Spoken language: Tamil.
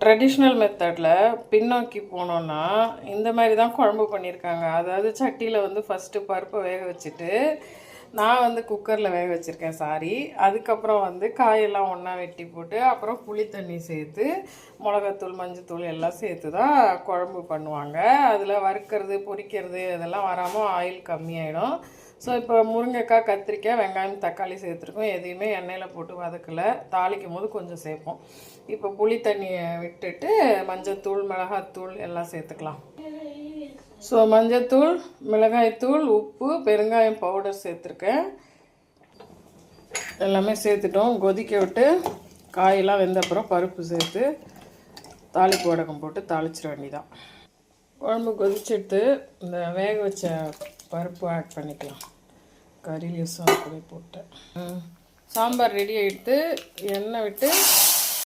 ட்ரெடிஷ்னல் மெத்தடில் பின்னோக்கி போனோன்னா இந்த மாதிரி தான் குழம்பு பண்ணியிருக்காங்க அதாவது சட்டியில் வந்து ஃபஸ்ட்டு பருப்பை வேக வச்சுட்டு நான் வந்து குக்கரில் வேக வச்சுருக்கேன் சாரி. அதுக்கப்புறம் வந்து காயெல்லாம் ஒன்றா வெட்டி போட்டு அப்புறம் புளி தண்ணி சேர்த்து மிளகாத்தூள் மஞ்சத்தூள் எல்லாம் சேர்த்து தான் குழம்பு பண்ணுவாங்க. அதில் வறுக்கிறது பொரிக்கிறது இதெல்லாம் வராமல் ஆயில் கம்மியாயிடும். ஸோ இப்போ முருங்கைக்காய் கத்திரிக்காய் வெங்காயம் தக்காளி சேர்த்துருக்கோம். எதையுமே எண்ணெயில் போட்டு வதக்கலை. தாளிக்கும் போது கொஞ்சம் சேர்ப்போம். இப்போ புளி தண்ணியை விட்டுட்டு மஞ்சத்தூள் மிளகாத்தூள் எல்லாம் சேர்த்துக்கலாம். ஸோ மஞ்சத்தூள் மிளகாய்த்தூள் உப்பு பெருங்காயம் பவுடர் சேர்த்துருக்கேன். எல்லாமே சேர்த்துட்டோம். கொதிக்க விட்டு காயெல்லாம் வெந்த அப்புறம் பருப்பு சேர்த்து தாளிப்பு வடகம் போட்டு தாளிச்சிட வேண்டிதான் குழம்பு கொதிச்சுட்டு இந்த வேக வச்ச பருப்பு ஆட் பண்ணிக்கலாம். கறி லீவ்ஸும் போட்டேன். சாம்பார் ரெடி ஆகிட்டு எண்ணெய் விட்டு